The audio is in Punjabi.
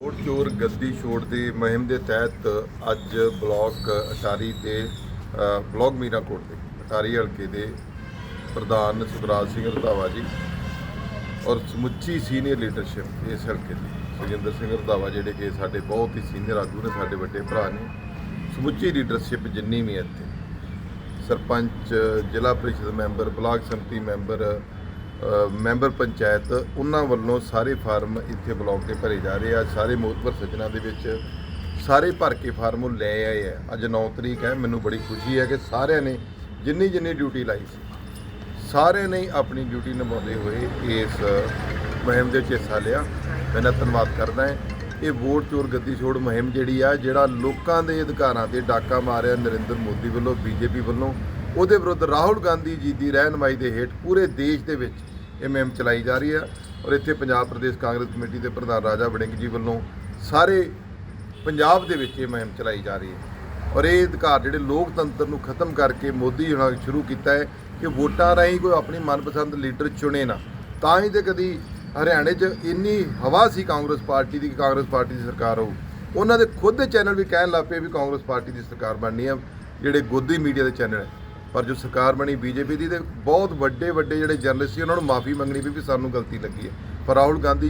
ਵੋਟ ਚੋਰ ਗੱਦੀ ਛੋੜ ਦੀ ਮੁਹਿੰਮ ਦੇ ਤਹਿਤ ਅੱਜ ਬਲਾਕ ਅਟਾਰੀ ਤੇ ਅ, ਬਲਾਕ ਮੀਰਾਕੋਟ ਦੇ ਅਟਾਰੀ ਹਲਕੇ ਦੇ ਪ੍ਰਧਾਨ ਸੁਖਰਾਜ ਸਿੰਘ ਰੰਧਾਵਾ ਜੀ ਔਰ ਸਮੁੱਚੀ ਸੀਨੀਅਰ ਲੀਡਰਸ਼ਿਪ ਇਸ ਹਲਕੇ ਦੀ। ਸੁਖਜਿੰਦਰ ਸਿੰਘ ਰਧਾਵਾ ਜਿਹੜੇ ਕਿ ਸਾਡੇ ਬਹੁਤ ਹੀ ਸੀਨੀਅਰ ਆਗੂ ਨੇ ਸਾਡੇ ਵੱਡੇ ਭਰਾ ਨੇ। ਸਮੁੱਚੀ ਲੀਡਰਸ਼ਿਪ ਜਿੰਨੀ ਵੀ ਹੈ ਇੱਥੇ sarpanch zila parishad member block samiti member member panchayat, ਉਹਨਾਂ ਵੱਲੋਂ ਸਾਰੇ ਫਾਰਮ ਇੱਥੇ ਬਲਾਕ ਦੇ ਭਰੇ ਜਾ ਰਹੇ ਆ। ਸਾਰੇ ਮੋਤਬਰ ਸੱਜਣਾ ਦੇ ਵਿੱਚ ਸਾਰੇ ਭਰ ਕੇ ਫਾਰਮ ਉਹ ਲੈ ਆਏ ਆ। ਅੱਜ 9 ਤਰੀਕ ਹੈ, ਮੈਨੂੰ ਬੜੀ ਖੁਸ਼ੀ ਹੈ ਕਿ ਸਾਰਿਆਂ ਨੇ ਜਿੰਨੀ ਜਿੰਨੀ ਡਿਊਟੀ ਲਾਈ ਸੀ, ਸਾਰਿਆਂ ਨੇ ਆਪਣੀ ਡਿਊਟੀ ਨਿਭਾਉਂਦੇ ਹੋਏ ਇਸ ਮੁਹਿੰਮ ਦੇ ਵਿੱਚ ਹਿੱਸਾ ਲਿਆ। ਮੈਂ ਧੰਨਵਾਦ ਕਰਦਾ ਹਾਂ। ਇਹ ਵੋਟ ਚੋਰ ਗੱਦੀ ਛੋੜ ਮੁਹਿੰਮ ਜਿਹੜੀ ਆ, ਜਿਹੜਾ ਲੋਕਾਂ ਦੇ ਅਧਿਕਾਰਾਂ ਤੇ ਡਾਕਾ ਮਾਰਿਆ ਨਰਿੰਦਰ ਮੋਦੀ ਵੱਲੋਂ, ਬੀਜੇਪੀ ਵੱਲੋਂ, ਉਹਦੇ ਵਿਰੁੱਧ ਰਾਹੁਲ ਗਾਂਧੀ ਜੀ ਦੀ ਰਹਿਨਮਾਈ ਦੇ ਹੇਠ ਪੂਰੇ ਦੇਸ਼ ਦੇ ਵਿੱਚ ਇਹ ਮੁਹਿੰਮ ਚਲਾਈ ਜਾ ਰਹੀ ਆ ਔਰ ਇੱਥੇ ਪੰਜਾਬ ਪ੍ਰਦੇਸ਼ ਕਾਂਗਰਸ ਕਮੇਟੀ ਦੇ ਪ੍ਰਧਾਨ ਰਾਜਾ ਵੜਿੰਗ ਜੀ ਵੱਲੋਂ ਸਾਰੇ ਪੰਜਾਬ ਦੇ ਵਿੱਚ ਇਹ ਮੁਹਿੰਮ ਚਲਾਈ ਜਾ ਰਹੀ ਹੈ ਔਰ ਇਹ ਅਧਿਕਾਰ ਜਿਹੜੇ ਲੋਕਤੰਤਰ ਨੂੰ ਖਤਮ ਕਰਕੇ ਮੋਦੀ ਹੁਣਾਂ ਨੇ ਸ਼ੁਰੂ ਕੀਤਾ ਹੈ ਕਿ ਵੋਟਾਂ ਰਾਹੀਂ ਕੋਈ ਆਪਣੀ ਮਨਪਸੰਦ ਲੀਡਰ ਚੁਣੇ ਨਾ। ਤਾਂ ਹੀ ਤੇ ਕਦੀ ਹਰਿਆਣੇ 'ਚ ਇੰਨੀ ਹਵਾ ਸੀ ਕਾਂਗਰਸ ਪਾਰਟੀ ਦੀ ਕਿ ਕਾਂਗਰਸ ਪਾਰਟੀ ਦੀ ਸਰਕਾਰ ਹੋਊ। ਉਹਨਾਂ ਦੇ ਖੁਦ ਦੇ ਚੈਨਲ ਵੀ ਕਹਿਣ ਲੱਗ ਪਏ ਵੀ ਕਾਂਗਰਸ ਪਾਰਟੀ ਦੀ ਸਰਕਾਰ ਬਣਨੀ ਆ, ਜਿਹੜੇ ਗੋਦੀ ਮੀਡੀਆ ਦੇ ਚੈਨਲ ਹੈ। ਪਰ ਜੋ ਸਰਕਾਰ ਬਣੀ ਬੀਜੇਪੀ ਦੀ ਤੇ ਬਹੁਤ ਵੱਡੇ ਵੱਡੇ ਜਿਹੜੇ ਜਰਨਲਿਸਟ ਸੀ, ਉਹਨਾਂ ਨੂੰ ਮਾਫੀ ਮੰਗਣੀ ਪਈ ਵੀ ਸਾਨੂੰ ਗਲਤੀ ਲੱਗੀ ਹੈ। ਪਰ ਰਾਹੁਲ ਗਾਂਧੀ